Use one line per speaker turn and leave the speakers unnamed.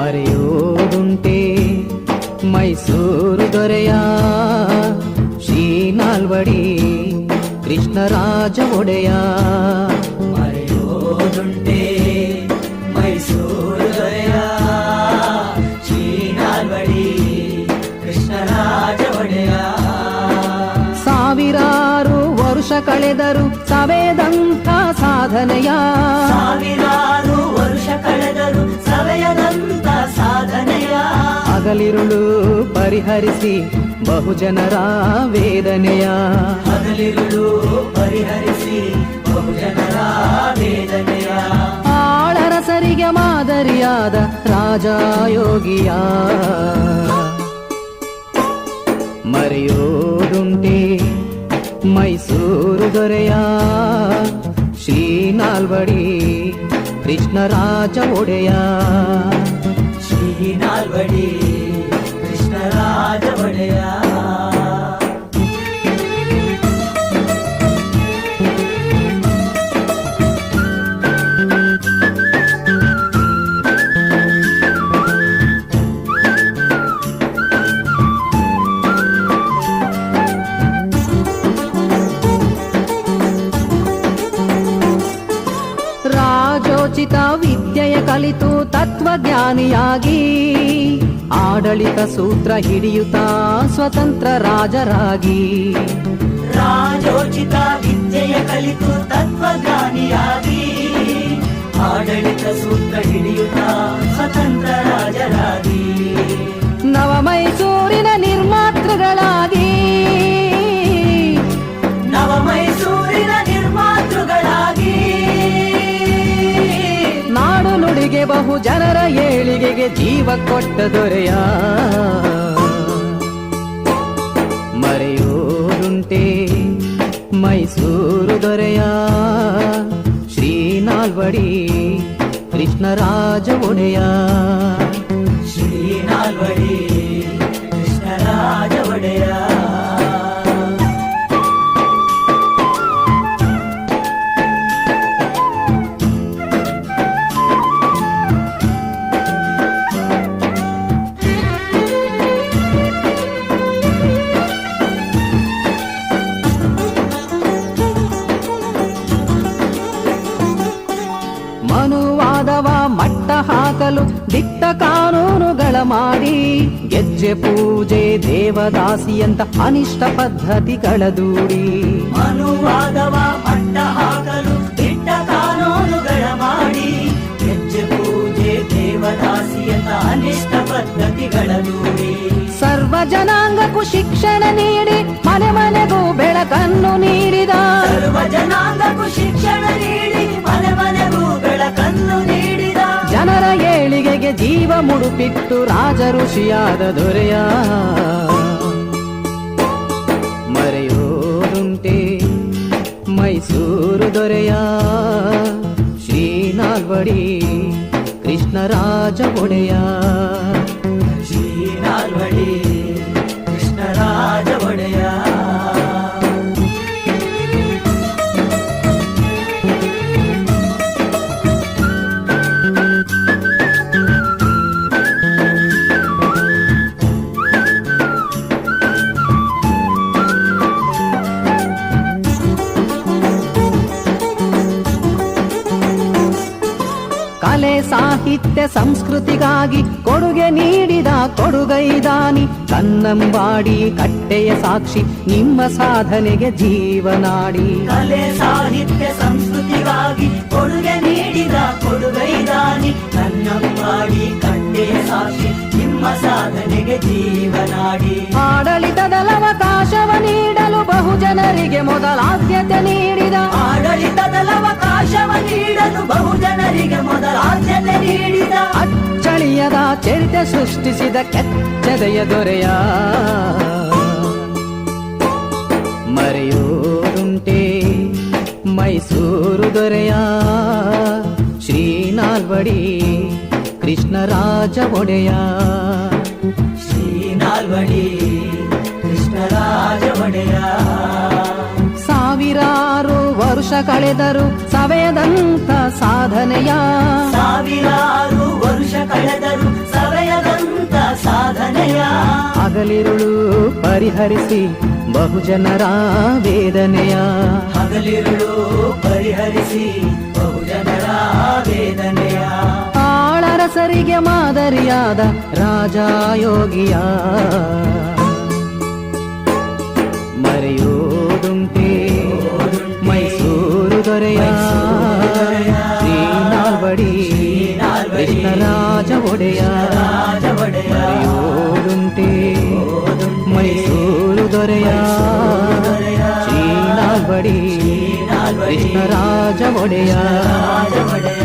మరి మైసూరు దొరయా శ్రీనాల్వడి కృష్ణరాజ
ఒడయా మరి ఓదుంటే మైసూరు దొరయా శ్రీనాల్వడి కృష్ణరాజ ఒడయా
ಸಾವಿರಾರು ವರುಷ ಕಳೆದರು ಸಾಧನೆಯ
ಸಾವಿರಾರು ವರುಷ ಕಳೆದರು ಸವೆಯದಂತ ಸಾಧನೆಯ
ಹಗಲಿರುಳು ಪರಿಹರಿಸಿ ಬಹುಜನರ ವೇದನೆಯ
ಹಗಲಿರುಳು ಪರಿಹರಿಸಿ ಬಹುಜನರ ವೇದನೆಯ
ಆಳರಸರಿಗೆ ಮಾದರಿಯಾದ ರಾಜಯೋಗಿಯ ಮರೆಯೋದುಂಟೆ ಮೈಸೂರು ದೊರೆಯ ಶ್ರೀ ನಾಲ್ವಡಿ ಕೃಷ್ಣರಾಜ ಒಡೆಯ
ಶ್ರೀನಾಲ್ವಡಿ ಕೃಷ್ಣರಾಜ ಒಡೆಯ
ತತ್ವಜ್ಞಾನಿಯಾಗಿ ಆಡಳಿತ ಸೂತ್ರ ಹಿಡಿಯುತ್ತಾ ಸ್ವತಂತ್ರ ರಾಜರಾಗಿ.
ರಾಜೋಚಿತ ವಿದ್ಯೆಯ ಕಲಿತು ತತ್ವಜ್ಞಾನಿಯಾಗಿ ಆಡಳಿತ ಸೂತ್ರ ಹಿಡಿಯುತ್ತ ಸ್ವತಂತ್ರ ರಾಜರಾಗಿ.
ನವ ಮೈಸೂರಿನ ನಿರ್ಮಾತೃಗಳಾಗಿ ಬಹು ಜನರ ಏಳಿಗೆಗೆ ಜೀವ ಕೊಟ್ಟ ದೊರೆಯ. ಮರೆಯೋರುಂಟೆ ಮೈಸೂರು ದೊರೆಯ. ಶ್ರೀ ನಾಲ್ವಡಿ ಕೃಷ್ಣರಾಜ ಒಡೆಯ.
ಶ್ರೀನಾಲ್ವಡಿ
ಮನುವಾದವ ಮಟ್ಟ ಹಾಕಲು ದಿಟ್ಟ ಕಾನೂನುಗಳ ಮಾಡಿ ಗೆಜ್ಜೆ ಪೂಜೆ ದೇವದಾಸಿಯಂತ ಅನಿಷ್ಟ ಪದ್ಧತಿಗಳ ದೂಡಿ
ಮನುವಾದವ ಮಟ್ಟ ಹಾಕಲು ದಿಟ್ಟ ಕಾನೂನುಗಳ ಮಾಡಿ ಗೆಜ್ಜೆ ಪೂಜೆ ದೇವದಾಸಿಯಂತ ಅನಿಷ್ಟ ಪದ್ಧತಿಗಳ ದೂಡಿ
ಸರ್ವ ಜನಾಂಗಕ್ಕೂ ಶಿಕ್ಷಣ ನೀಡಿ ಮನೆ ಮನೆಗೂ ಬೆಳಕನ್ನು ನೀಡಿದ.
ಸರ್ವ ಜನಾಂಗಕ್ಕೂ ಶಿಕ್ಷಣ ನೀಡಿ ಮನೆಗೂ ನೀಡಿದ
ಜನರ ಏಳಿಗೆಗೆ ಜೀವ ಮುಡುಪಿಟ್ಟು ರಾಜ ಋಷಿಯಾದ ದೊರೆಯ. ಮರೆಯೋದುಂಟೆ ಮೈಸೂರು ದೊರೆಯ.
ಶ್ರೀನಾಲ್ವಡಿ ಕೃಷ್ಣರಾಜ ಒಡೆಯ.
ಶ್ರೀನಾಲ್ವಡಿ ಸಾಹಿತ್ಯ ಸಂಸ್ಕೃತಿಗಾಗಿ ಕೊಡುಗೆ ನೀಡಿದ ಕೊಡುಗೈದಾನಿ. ಕನ್ನಂಬಾಡಿ ಕಟ್ಟೆಯ ಸಾಕ್ಷಿ, ನಿಮ್ಮ ಸಾಧನೆಗೆ ಜೀವನಾಡಿ.
ಕಲೆ, ಸಾಹಿತ್ಯ ಸಂಸ್ಕೃತಿಗಾಗಿ ಕೊಡುಗೆ ನೀಡಿದ ಕೊಡುಗೈದಾನಿ. ಕನ್ನಂಬಾಡಿ ಕಟ್ಟೆಯ ಸಾಕ್ಷಿ ನಿಮ್ಮ ಸಾಧನೆಗೆ ಜೀವನಾಡಿ
ಆಡಳಿತದಲವಕಾಶವ ನೀಡಲು ಬಹುಜನರಿಗೆ ಮೊದಲ ಆದ್ಯತೆ ನೀಡಿದ
ಆಡಳಿತದಲವಕಾಶವ ನೀಡಲು ಬಹುಜನರಿಗೆ ಮೊದಲ ಆದ್ಯತೆ ನೀಡಿದ
ಅಚ್ಚಳಿಯದ ಚರಿತೆ ಸೃಷ್ಟಿಸಿದ ಕೆಚ್ಚದೆಯ ದೊರೆಯ ಮರೆಯೋದುಂಟೆ ಮೈಸೂರು ದೊರೆಯ ಶ್ರೀ ನಾಲ್ವಡಿ ಕೃಷ್ಣರಾಜ ಒಡೆಯ.
ಶ್ರೀನಾಲ್ವಡಿ ಕೃಷ್ಣರಾಜ ಒಡೆಯ.
ಸಾವಿರಾರು ವರುಷ ವರುಷ ಕಳೆದರು ಸವೆಯದಂತ ಸಾಧನೆಯ.
ಸಾವಿರಾರು ವರುಷ ಕಳೆದರು ಸವೆಯದಂತ ಸಾಧನೆಯ.
ಹಗಲಿರುಳು ಪರಿಹರಿಸಿ ಬಹುಜನರ ವೇದನೆಯ.
ಹಗಲಿರುಳು ಪರಿಹರಿಸಿ ಬಹುಜನರ ವೇದನೆಯ.
ಆಳರಸರಿಗೆ ಮಾದರಿಯಾದ ರಾಜಯೋಗಿಯ ಮರೆಯೋದುಂಟೆ ಮೈಸೂರು ದೊರೆಯ ಶ್ರೀನಾಲ್ವಡಿ ಕೃಷ್ಣರಾಜ ಒಡೆಯ
ರಾಜ ಒಡೆಯ
ಮರೆಯೋದುಂಟೆ ಮೈಸೂರು ದೊರೆಯ ಶ್ರೀನಾಲ್ವಡಿ ಕೃಷ್ಣರಾಜ ಒಡೆಯ
ರಾಜ ಒಡೆಯ